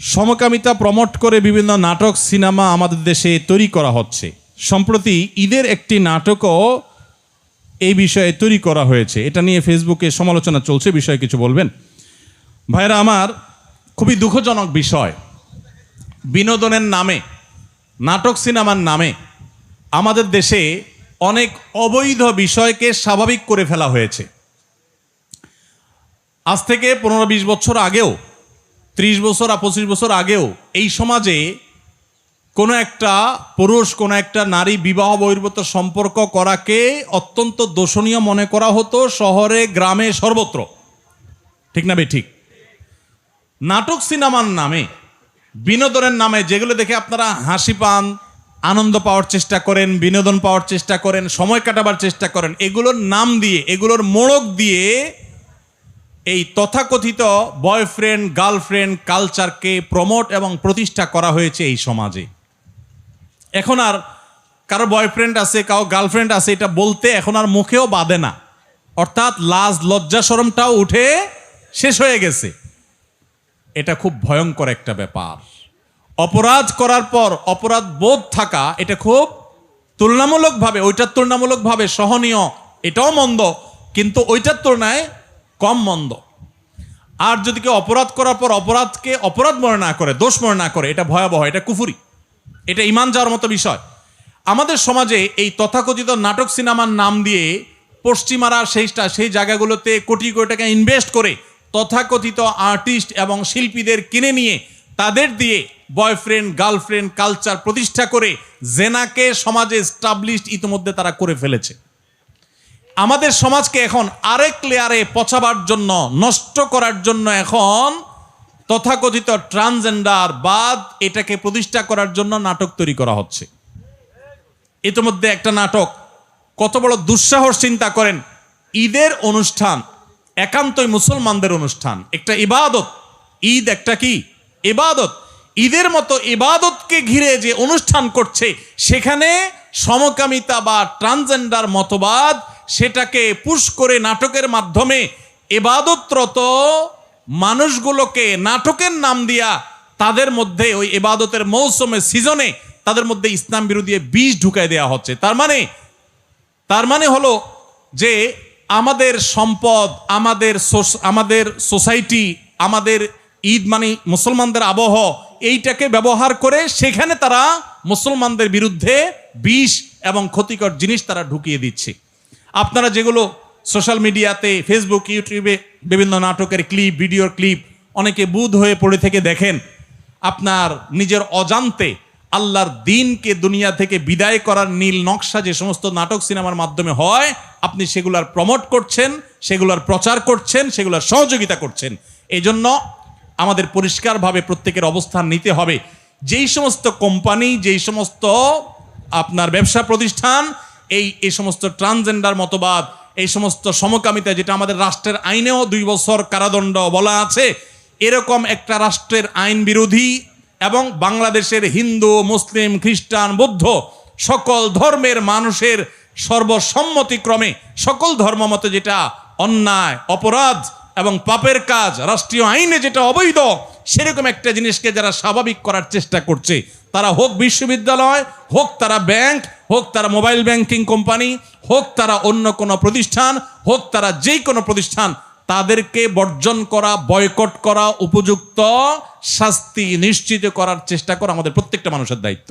সমকামিতা প্রমোট করে বিভিন্ন নাটক, সিনেমা আমাদের দেশে তৈরি করা হচ্ছে। সম্প্রতি ঈদের একটি নাটকও এই বিষয়ে তৈরি করা হয়েছে। এটা নিয়ে ফেসবুকে সমালোচনা চলছে, বিষয়ে কিছু বলবেন? ভাইরা আমার খুবই দুঃখজনক বিষয়। বিনোদনের নামে, নাটক, সিনেমার নামে আমাদের দেশে অনেক অবৈধ বিষয়কে স্বাভাবিক করে ফেলা হয়েছে। আজ থেকে পনেরো বিশ বছর আগেও ত্রিশ বছর আর পঁচিশ বছর আগেও এই সমাজে কোনো একটা পুরুষ, কোনো একটা নারী বিবাহ বহির্ভূত সম্পর্ক করাকে অত্যন্ত দোষণীয় মনে করা হতো শহরে, গ্রামে সর্বত্র। ঠিক না ঠিক? নাটক সিনেমার নামে, বিনোদনের নামে যেগুলো দেখে আপনারা হাসি পান, আনন্দ পাওয়ার চেষ্টা করেন, বিনোদন পাওয়ার চেষ্টা করেন, সময় কাটাবার চেষ্টা করেন, এগুলোর নাম দিয়ে, এগুলোর মোড়ক দিয়ে এই তথাকথিত বয়ফ্রেন্ড, গার্লফ্রেন্ড কালচারকে প্রমোট এবং প্রতিষ্ঠা করা হয়েছে এই সমাজে। এখন আর কারও বয়ফ্রেন্ড আছে, কারও গার্লফ্রেন্ড আছে, এটা বলতে এখন আর মুখেও বাঁধে না। অর্থাৎ লাজ, লজ্জা, সরমটাও উঠে শেষ হয়ে গেছে। এটা খুব ভয়ঙ্কর একটা ব্যাপার। অপরাধ করার পর অপরাধ বোধ থাকা, এটা খুব তুলনামূলকভাবে, ওইটার তুলনামূলকভাবে সহনীয়, এটাও মন্দ, কিন্তু ওইটার তুলনায় কম মন্দ। আর যদি কেউ অপরাধ করার পর অপরাধকে অপরাধ মনে না করে, দোষ মনে না করে, এটা ভয়াবহ, এটা কুফুরি। এটা ইমান যাওয়ার মতো বিষয়। আমাদের সমাজে এই তথাকথিত নাটক সিনেমার নাম দিয়ে পশ্চিমারা সেইটা সেই জায়গাগুলোতে কোটি কোটি টাকা ইনভেস্ট করে তথাকথিত আর্টিস্ট এবং শিল্পীদের কিনে নিয়ে তাদের দিয়ে বয়ফ্রেন্ড গার্লফ্রেন্ড কালচার প্রতিষ্ঠা করে জেনাকে সমাজে স্টাবলিশড ইতিমধ্যে তারা করে ফেলেছে। আমাদের সমাজকে এখন আরেক লেয়ারে পচাবার জন্য, নষ্ট করার জন্য এখন তথাকথিত ট্রান্সজেন্ডার বাদ এটাকে প্রতিষ্ঠা করার জন্য নাটক তৈরি করা হচ্ছে। ইতিমধ্যে একটা নাটক কত বড় দুঃসাহস চিন্তা করেন। ঈদের অনুষ্ঠান, একান্তই মুসলমানদের অনুষ্ঠান। একটা ইবাদত, ঈদ একটা কি? ইবাদত। ঈদের মতো ইবাদতকে ঘিরে যে অনুষ্ঠান করছে, সেখানে সমকামিতা বা ট্রান্সজেন্ডার মতবাদ সেটাকে পুশ করে নাটকের মাধ্যমে এবাদতরত মানুষগুলোকে নাটকের নাম দিয়া তাদের মধ্যে ওই এবাদতের মৌসুমে সিজনে তাদের মধ্যে ইসলাম বিরোধী বীজ ঢুকাই দেওয়া হচ্ছে। তার মানে তার মানে হলো যে আমাদের সম্পদ, আমাদের আমাদের সোসাইটি, আমাদের ঈদ মানে মুসলমানদের আবহ, এইটাকে ব্যবহার করে সেখানে তারা মুসলমানদের বিরুদ্ধে বিষ এবং ক্ষতিকর জিনিস তারা ঢুকিয়ে দিচ্ছে। আপনারা যেগুলো সোশ্যাল মিডিয়াতে ফেসবুক ইউটিউবে বিভিন্ন নাটকের ক্লিপ ভিডিওর ক্লিপ অনেকে বুধ হয়ে পড়ে থেকে দেখেন, আপনার নিজের অজান্তে আল্লাহর দিনকে দুনিয়া থেকে বিদায় করার নীল নকশা যে সমস্ত নাটক সিনেমার মাধ্যমে হয়, আপনি সেগুলার প্রমোট করছেন, সেগুলার প্রচার করছেন, সেগুলার সহযোগিতা করছেন। এই জন্য আমাদের পরিষ্কারভাবে প্রত্যেকের অবস্থান নিতে হবে। যেই সমস্ত কোম্পানি যেই সমস্ত আপনার ব্যবসা প্রতিষ্ঠান এই এই সমস্ত ট্রান্সজেন্ডার মতবাদ, এই সমস্ত সমকামিতা যেটা আমাদের রাষ্ট্রের আইনেও দুই বছর কারাদণ্ড বলা আছে, এরকম একটা রাষ্ট্রের আইন বিরোধী এবং বাংলাদেশের হিন্দু, মুসলিম, খ্রিস্টান, বৌদ্ধ সকল ধর্মের মানুষের সর্বসম্মতিক্রমে সকল ধর্মমতে যেটা অন্যায়, অপরাধ এবং পাপের কাজ, রাষ্ট্রীয় আইনে যেটা অবৈধ, সেরকম একটা জিনিসকে যারা স্বাভাবিক করার চেষ্টা করছে তারা হোক বিশ্ববিদ্যালয়, হোক তারা ব্যাংক, হোক তারা মোবাইল ব্যাংকিং কোম্পানি, হোক তারা অন্য কোনো প্রতিষ্ঠান, হোক তারা যেই কোনো প্রতিষ্ঠান, তাদেরকে বর্জন করা, বয়কট করা, উপযুক্ত শাস্তি নিশ্চিত করার চেষ্টা করা আমাদের প্রত্যেকটা মানুষের দায়িত্ব।